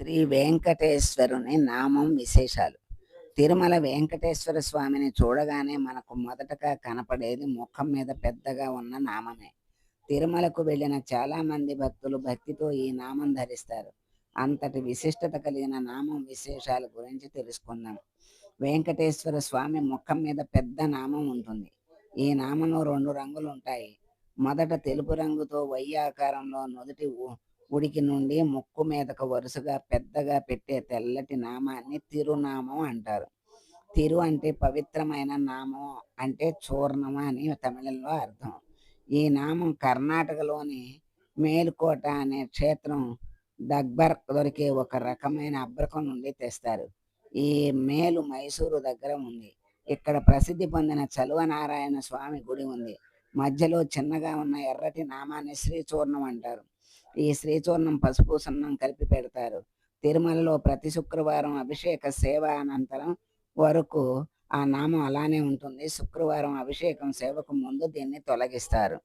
శ్రీ వెంకటేశ్వరుని నామం విశేషాలు. తిరుమల వెంకటేశ్వర స్వామిని చూడగానే మనకు మొదటగా కనపడేది ముఖం మీద పెద్దగా ఉన్న నామమే. తిరుమలకు వెళ్ళిన చాలా మంది భక్తులు భక్తితో ఈ నామం ధరిస్తారు. అంతటి విశిష్టత కలిగిన నామం విశేషాల గురించి తెలుసుకుందాం. వెంకటేశ్వర స్వామి ముఖం మీద పెద్ద నామం ఉంటుంది. ఈ నామంలో రెండు రంగులు ఉంటాయి. మొదట తెలుపు రంగుతో వై ఆకారంలో నుదుటి ఉ- ఉడికి నుండి ముక్కు మీదకు వరుసగా పెద్దగా పెట్టే తెల్లటి నామాన్ని తిరునామం అంటారు. తిరు అంటే పవిత్రమైన నామం అంటే చూర్ణం అని తమిళంలో అర్థం. ఈ నామం కర్ణాటకలోని మేలుకోట అనే క్షేత్రం దగ్బర్ దొరికే ఒక రకమైన అబ్రకం నుండి తెస్తారు. ఈ మేలు మైసూరు దగ్గర ఉంది. ఇక్కడ ప్రసిద్ధి పొందిన చలువ నారాయణ స్వామి గుడి ఉంది. మధ్యలో చిన్నగా ఉన్న ఎర్రటి నామాన్ని శ్రీచూర్ణం అంటారు. ఈ శ్రీచూర్ణం పసుపు సున్నం కలిపి పెడతారు. తిరుమలలో ప్రతి శుక్రవారం అభిషేక సేవ అనంతరం వరకు ఆ నామం అలానే ఉంటుంది. శుక్రవారం అభిషేకం సేవకు ముందు దీన్ని తొలగిస్తారు.